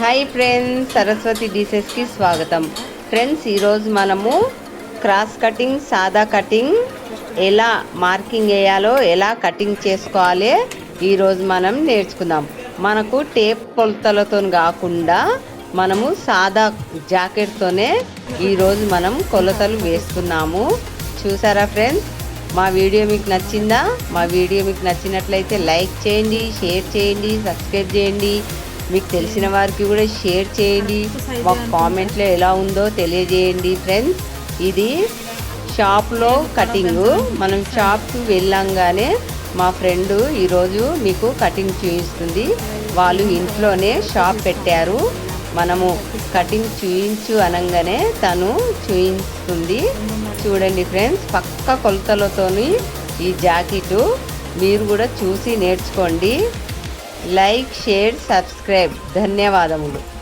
Hi friends Saraswati డీసెస్కి స్వాగతం. Friends ఈరోజు మనము క్రాస్ కటింగ్ సాదా కటింగ్ ఎలా మార్కింగ్ వేయాలో ఎలా కటింగ్ చేసుకోవాలి ఈరోజు మనం నేర్చుకుందాం. మనకు టేప్ కొలతలతో కాకుండా మనము సాదా జాకెట్తోనే ఈరోజు మనం కొలతలు వేస్తున్నాము. చూసారా ఫ్రెండ్స్ మా వీడియో మీకు నచ్చిందా? మా వీడియో మీకు నచ్చినట్లయితే లైక్ చేయండి షేర్ చేయండి సబ్స్క్రైబ్ చేయండి. మీకు తెలిసిన వారికి కూడా షేర్ చేయండి. మాకు కామెంట్లో ఎలా ఉందో తెలియజేయండి ఫ్రెండ్స్. ఇది షాప్లో కటింగ్. మనం షాప్కి వెళ్ళంగానే మా ఫ్రెండ్ ఈరోజు మీకు కటింగ్ చూపిస్తుంది వాళ్ళు ఇంట్లోనే షాప్ పెట్టారు. మనము కటింగ్ చూయించు అనగానే తను చూయిస్తుంది. చూడండి ఫ్రెండ్స్ పక్క కొలతలతోని ఈ జాకెట్ మీరు కూడా చూసి నేర్చుకోండి. Like share subscribe. ధన్యవాదములు.